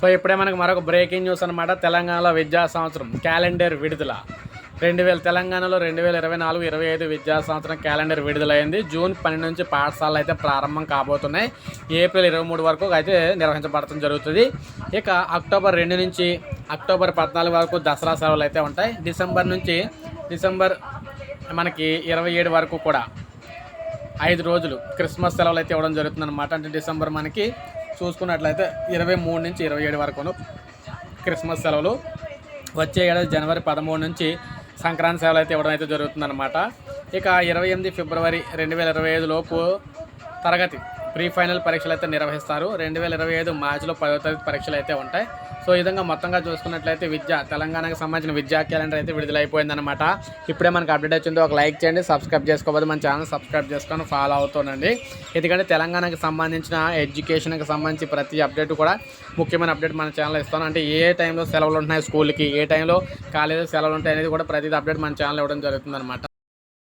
So ఇప్పుడే మనకు మరొక బ్రేకింగ్ న్యూస్ అనమాట తెలంగాణలో విద్యా సంవత్సరం క్యాలెండర్ విడుదల. రెండు వేల తెలంగాణలో రెండు వేల ఇరవై నాలుగు ఇరవై ఐదు విద్యా సంవత్సరం క్యాలెండర్ విడుదలైంది. జూన్ పన్నెండు నుంచి పాఠశాలలు అయితే ప్రారంభం కాబోతున్నాయి. ఏప్రిల్ ఇరవై మూడు వరకు అయితే నిర్వహించబడటం జరుగుతుంది. ఇక అక్టోబర్ రెండు నుంచి అక్టోబర్ పద్నాలుగు వరకు దసరా సెలవులు అయితే ఉంటాయి. డిసెంబర్ నుంచి డిసెంబర్ మనకి ఇరవై ఏడు వరకు కూడా ఐదు రోజులు క్రిస్మస్ సెలవులు అయితే ఇవ్వడం జరుగుతుంది అనమాట అంటే డిసెంబర్ మనకి చూసుకున్నట్లయితే ఇరవై మూడు నుంచి ఇరవై ఏడు వరకును క్రిస్మస్ సెలవులు. వచ్చే ఏడాది జనవరి పదమూడు నుంచి సంక్రాంతి సెలవులు అయితే ఇవ్వడం అయితే జరుగుతుందన్నమాట. ఇక ఇరవై ఎనిమిది ఫిబ్రవరి రెండు వేల ఇరవై ఐదు లోపు తరగతి ప్రీ ఫైనల్ పరీక్షలు అయితే నిర్వహిస్తారు. రెండు వేల ఇరవై ఐదు మార్చిలో పదో తరగతి పరీక్షలు అయితే ఉంటాయి. సో ఈ విధంగా మొత్తంగా చూసుకున్నట్లయితే విద్య తెలంగాణకు సంబంధించిన విద్యా క్యాలెండర్ అయితే విడుదలైపోయిందనమాట ఇప్పుడే మనకు అప్డేట్ వచ్చింది ఒక లైక్ చేయండి సబ్స్క్రైబ్ చేసుకోవద్దు మన ఛానల్ సబ్స్క్రైబ్ చేసుకొని ఫాలో అవుతానండి ఎందుకంటే తెలంగాణకు సంబంధించిన ఎడ్యుకేషన్కి సంబంధించి ప్రతి అప్డేట్ కూడా ముఖ్యమైన అప్డేట్ మన ఛానల్ ఇస్తాను. అంటే ఏ టైంలో సెలవులు ఉంటున్నాయి స్కూల్కి ఏ టైంలో కాలేజీలో సెలవులు ఉంటాయి అనేది కూడా ప్రతి అప్డేట్ మన ఛానల్ ఇవ్వడం జరుగుతుందన్నమాట.